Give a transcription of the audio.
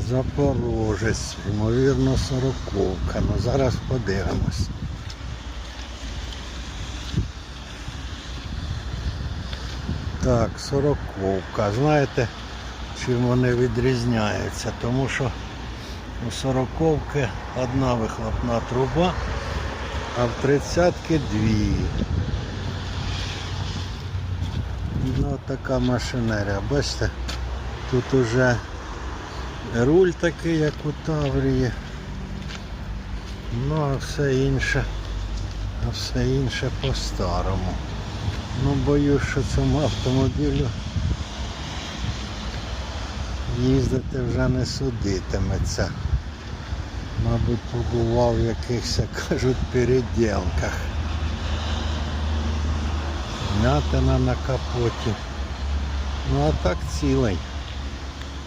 Запорожець, ймовірно, сороковка. Ну зараз подивимось. Так, сороковка. Знаєте, чим вони відрізняються? Тому що у сороковки одна вихлопна труба, а в тридцятки дві. Ну, така машинерія. Бачите, тут уже руль такий, як у Таврії. Ну, а все інше, а все інше по-старому. Ну, боюсь, що цьому автомобілю їздити вже не судитиметься. Мабуть, побував в якихось, як кажуть, переділках. Мятина на капоті. Ну а так цілий.